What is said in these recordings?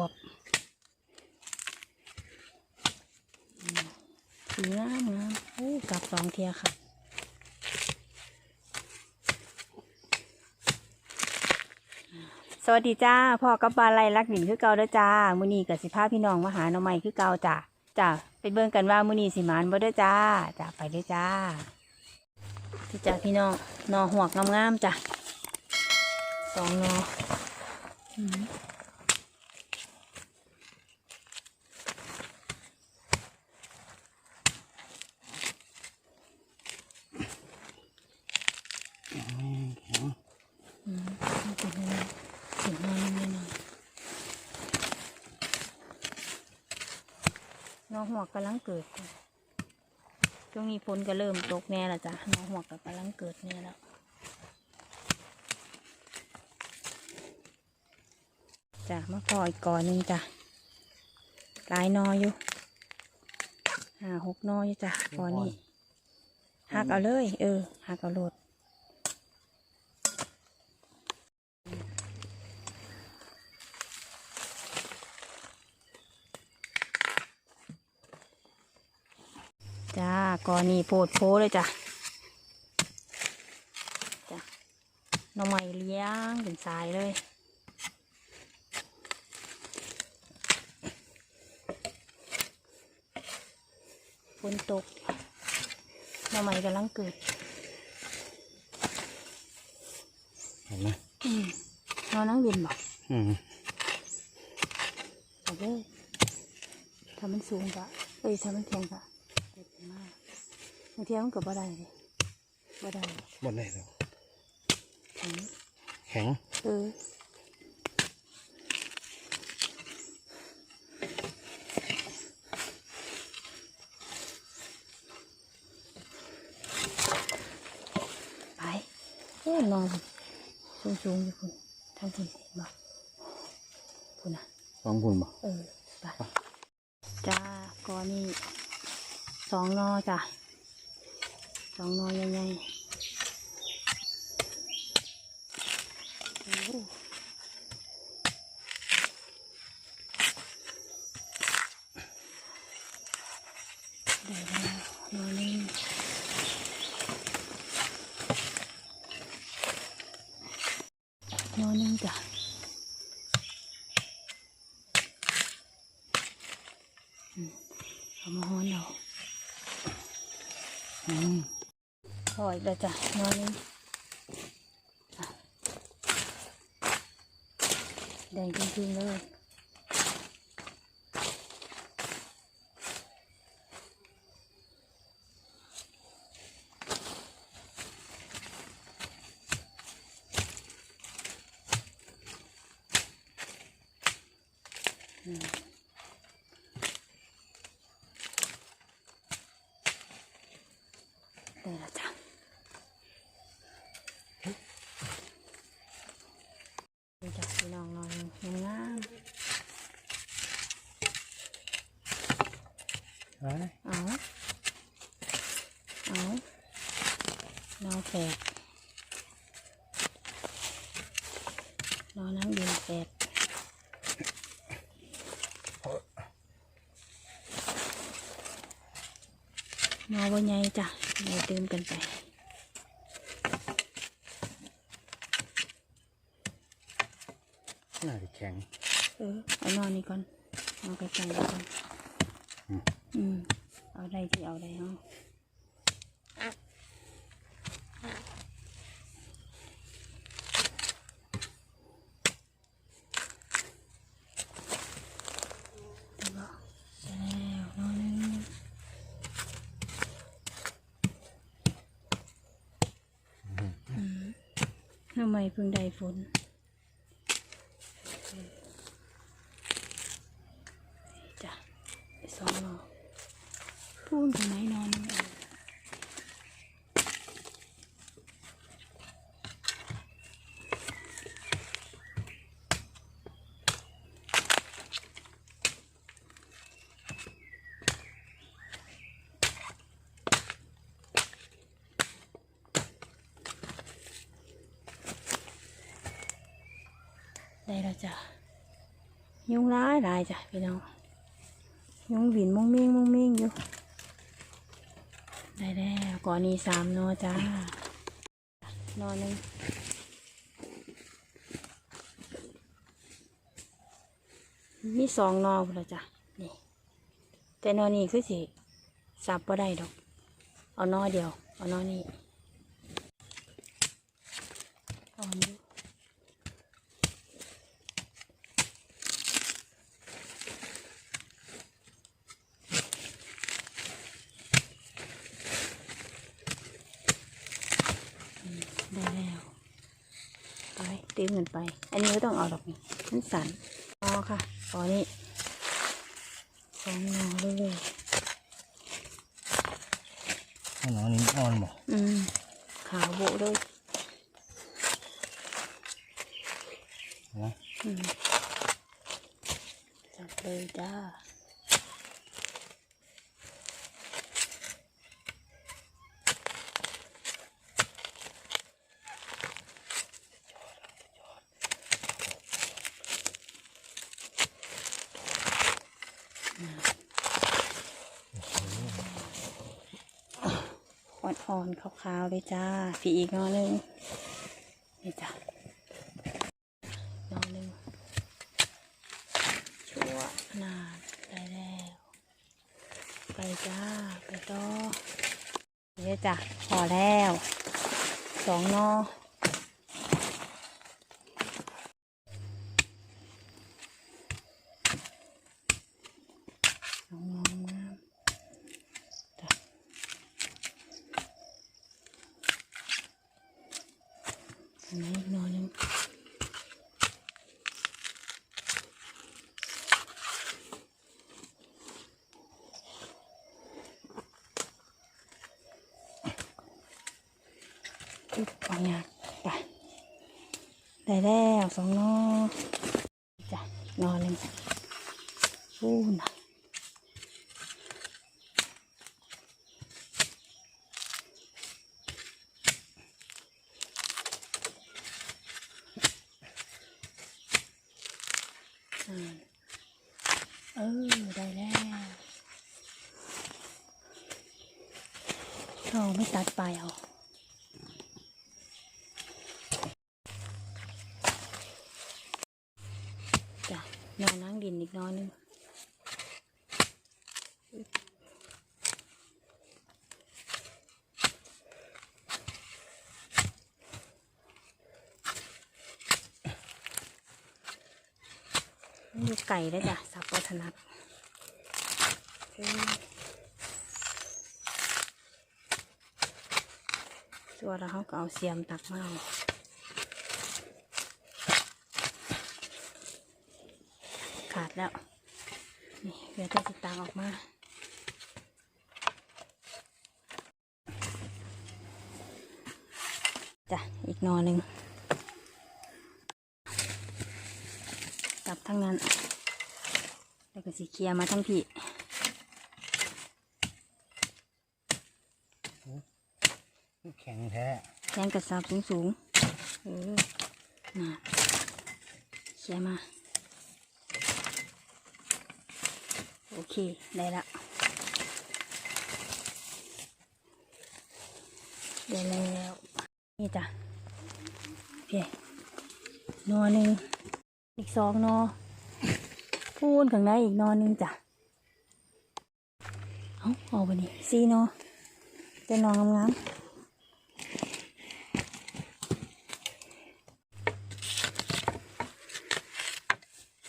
วบอืมสีงามงามโอ้กลับสองเทียค่ะสวัสดีจ้าพ่อกับบานไลรักดินคือเก่าเด้อจ้ามื้อนี้กับสิพาพี่น้องมาหาหน่อไม้คือเก่าจ้าจ้าไปเบิ่งกันว่ามื้อนี้สิมานบ่เด้อจ้าจ้าไปเด้อจ้าพี่จ้าพี่น้องนอหวกงามๆจ้ะสองนออมเอาไปเลยถึงนอนนิดหน่อยหนอหว กกำลังเกิดจ้ะช่วงนี้ฝนก็เริ่มตกแน่แล้วจ้ะหนอหวกก็กำลังเกิดแน่แล้วจ้ะมาพออีกก่อนหนึ่งจ้ะหลายหนออยู่ห้าหกหนออยู่จ้ะก่อนนี้หักเอาเลย เออหักเอาโลดจ้า ก่อนนี้โพดโพเลยจ้ะจ้ะหน้องใหม่เลี้ยงเป็นสายเลยฝนตกหน้ำใหม่กำลังเกิดเห็นไหมอืมนอนนั่งเรียนบอกอืมเอาเลยถ้ามันสูงกะเอ้ยถ้ามันแข็งกะเด็ดมาก บางทีมันก็บ่ได้เลยบ่ได้หมดเลยแล้วแข็งแข็งเออไปโอ้นอนสูงสูงๆอยู่คุณทั้งคุณเห็นบ่คุณน่ะฟังคุณบ่เออไปจ้าก่อนนี่สองนอจ้ะ สองนอใหญ่ๆโอ้ได้แล้วนอนี้นอนึงจ้ะเอามาฮ้อนเอาอืมพ ออีกแล้วจ้ะน้อยนึงแดงจริงๆเลยอืมได้แล้วจ้ะดูจากพี่น้องนอนงาม ไว้ ๆ เอาเอานอนแฝดนอนน้ำเย็นแฝดนอนวันใหญ่จ้ะเดี๋ยวตื่นกันไปน่าจะแข็ง เออ เอานอนนี่ก่อนเอาไปใส่ก่อน อืมอืม เอาได้ที่เอาได้เอาได้บ่ได้แล้วนอนนึงอืมทำไมเพิ่งได้ฝนจ้ะไปสองนอ พูนตรงไหนนอนได้แล้วจ้ะยุงร้ายหลายจ้ะพี่น้องยุงหวินมุ้งมิ่งมุ้งมิ่งอยู่ ได้แล้วก่อนนี้สามนอจ้านอหนึ่งมีสองนอพุ่นละจ้ะนี่ แต่นอนี้คือสิสับบ่ได้ดอก เอานอเดียว เอานอนี้เอาอันนี้อืม ได้แล้วไปเต็มเงินไป อันนี้ไม่ต้องเอาดอกนี่มันสั่นอ๋อค่ะตอนนี้สองนอเลยข้างหลังนี้อ่อนบ่อืมขาวโบะเลยนะอืมจับเลยจ้า อ่อนขาวๆเลยจ้าฝีอีกนอหนึ่งนี่จ้านอหนึ่งชั่วนาดได้แล้ว ไปจ้า ไปต่อนี่จ้ะพอแล้วสองนอสองหนองามจ้ะ อันนี้อีกหนอนหนึงอึ๊บเอาอย่างไป ได้แล้วสองนอจ้ะนอหนึ่งอู้นะอ่าเออ ได้แล้วเราไม่ตัดไปเอา นอนนั่งดินอีกนอนนึงนี่ไก่ได้จ้ะสับวัฒนัดเอ้ยตัวเราเขาก็เอาเสียมตักมาเอา ขาดแล้ว นี่เหลือแต่สตางค์ออกมาจ้ะอีกหนอหนึ่งจับทั้งนั้น แล้วก็สีเคลียร์มาทั้งพี่แข็งแท้แทงกระสับสูงสูงๆเออน่ะเคลียร์มา โอเค ได้ละได้แล้ว นี่จ้ะเพียนอหนึ่งอีกสองนอพูนข้างในอีกนอหนึ่งจ้ะเอาเอาไปนี่สี่นอเป็นนองามๆ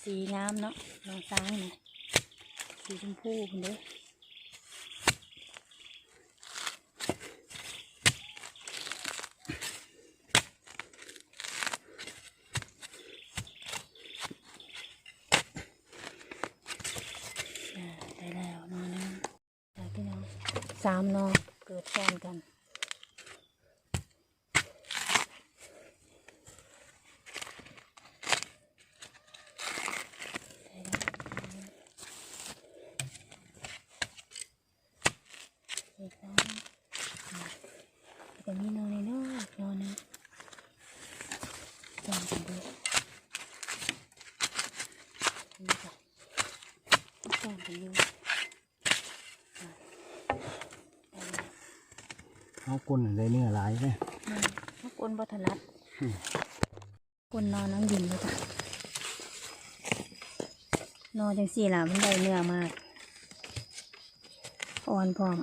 สีงามเนาะลองซ้ายหน่อย สีชมพูคนเด้ออ่าได้แล้วนะพี่น้องสามนอเกิดแฟนกัน อีกแล้วแต่มีนอนในนอกนอนนะจองกันดูนี่ค่ะลองกันดูเอากลนอะไรเนื้อหลายไหมเอากลนบัถนัดกลนนอนน้งดินเลยจ้ะนอนจังสี่หล่ะมันได้เนื้อมากอ่อนพร้อม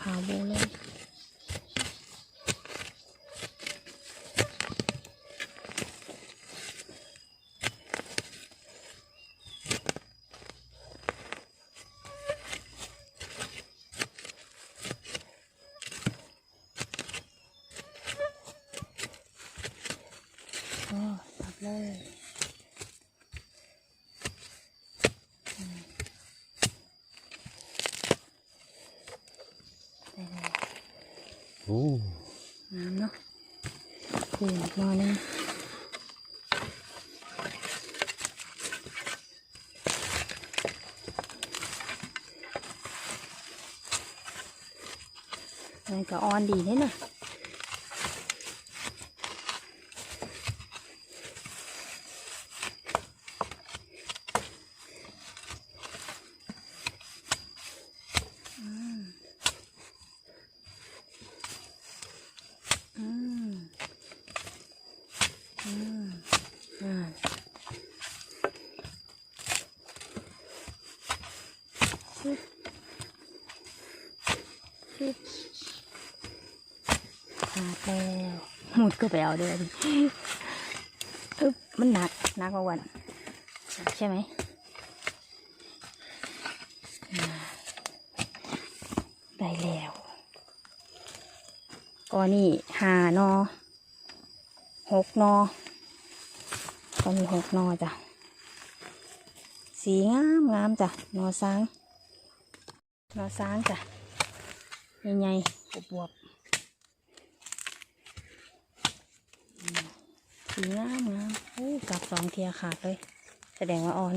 ขาวโบเลย ก็ตับเลยอืมได้เลย โอ้น้ำเนาะคูณนอนนึงมันก็อ่อนดีเลยนะ อืม อืม อ่าชิบชิบขาดแล้วหมุด ก็ไปเอาดี๋ยอึ๊บมันหนักหนักกว่าวันหนักใช่ไหมได้แล้วก็นี่หานอหกนอก็มีหกนอจ้ะสีงามงามจ้ะนอซ้างนอซ้างจ้ะใหญ่ๆบวบๆอืมสี งามงามโอ้กลับสองเทียขาดเลย แสดงว่าอ่อน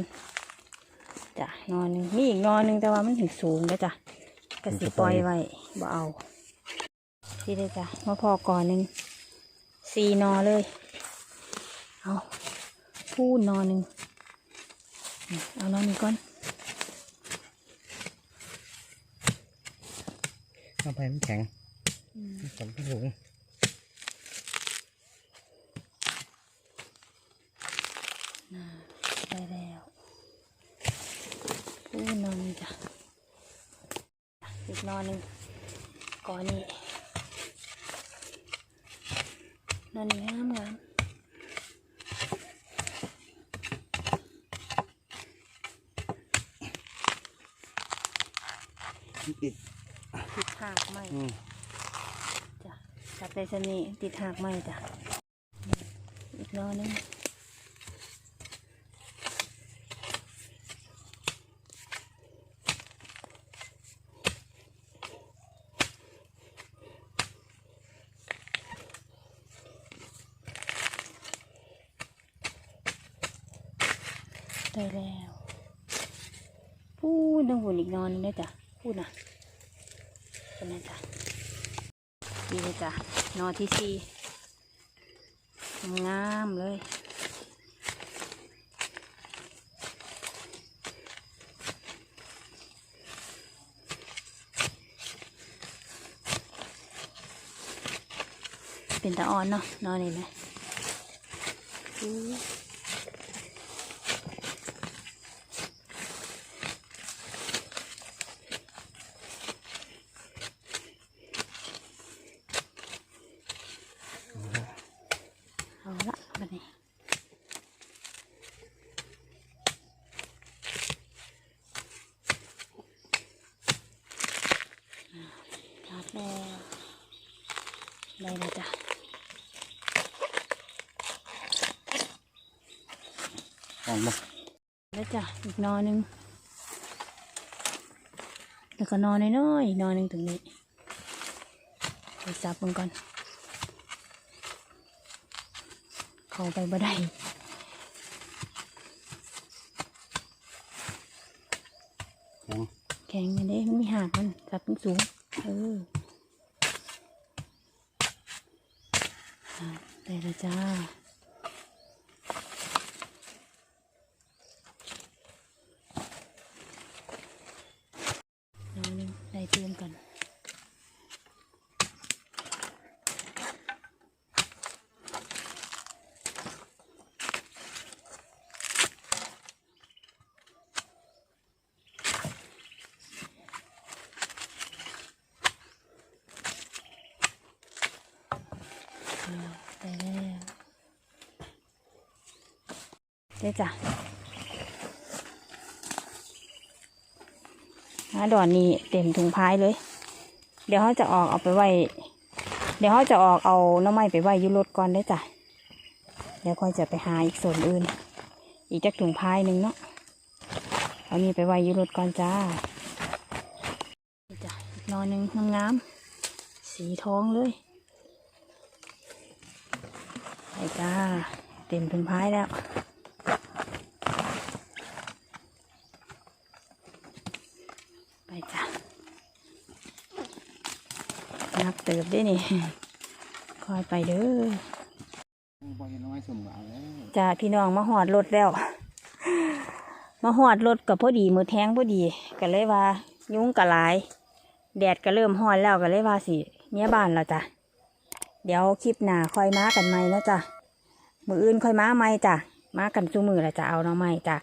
จ้ะนอนหนึ่งมีอีกนอนหนึ่งแต่ว่ามันถึงสูงแล้วจ้ะก็สิปล่อยไว้บ่เอาที่ได้จ้ะมาพอก่อนหนึ่งสี่นอเลย เอาพูดนอหนึ่งเอานอนนี้ก่อนเอาไปมันแข็งสมสูง ได้แล้วพูดนอหนึงจ้ะอีกนอหนึ่งก่อนนี้นอนี้งามงามติดติดหากไหมอืมจ้ะจับได้ชนีติดหากไหมจ้ะอีกนอหนึง ได้แล้วพูดดังหุ่นอีกนอนนึงได้จ้ะพูดนะเป็นไงจ้ะดีเลยจ้ะนอนที่สี่งามเลยเป็นตาอ่อนเนาะนอนนี่ไหมอู้ เอาละบัดนี้รับแล้วได้แล้วจ้ะ ออกมาแล้วจ้ะอีกนอหนึงแล้วก็นอนน้อยๆอีกนอหนึงตรงนี้ไปซับมันก่อน เข้าไปบ่ได้แข็งแข็งอันนี้มันมีหากมันจับมันสูง เอออะได้แล้วจ้า เด้จ้ะหาดอนนี้เต็มถุงพายเลย เดี๋ยวเขาจะออกเอาไปไว้ เดี๋ยวเขาจะออกเอาหน้ำไม้ไปไว้ยุรถก่อนได้จ้ะ เดี๋ยวค่อยจะไปหาอีกส่วนอื่น อีกจักถุงพายหนึ่งเนาะ เอานี่ไปไว้ยุรถก่อนจ้านี่จ้ะนอนหนึ่งงามๆสีทองเลยไปจ้า เต็มถุงพายแล้ว ไปจ้ะ นับเติบได้นี่คอยไปเด้อจ้าพี่น้องมาหอดรถแล้ว มาหอดรถกับพอดีมือแทงพอดีก็เลยว่า ยุงกะหลาย แดดก็เริ่มหอนแล้วก็เลยว่าสิเมียบ้านแล้วจ้ะเดี๋ยวคลิปหน้าคอยมากันใหม่แล้วจ้ะมืออื่นคอยมาใหม่จ้ะมากันสู้มือละจ้ะเอาเนาะใหม่จ้ะ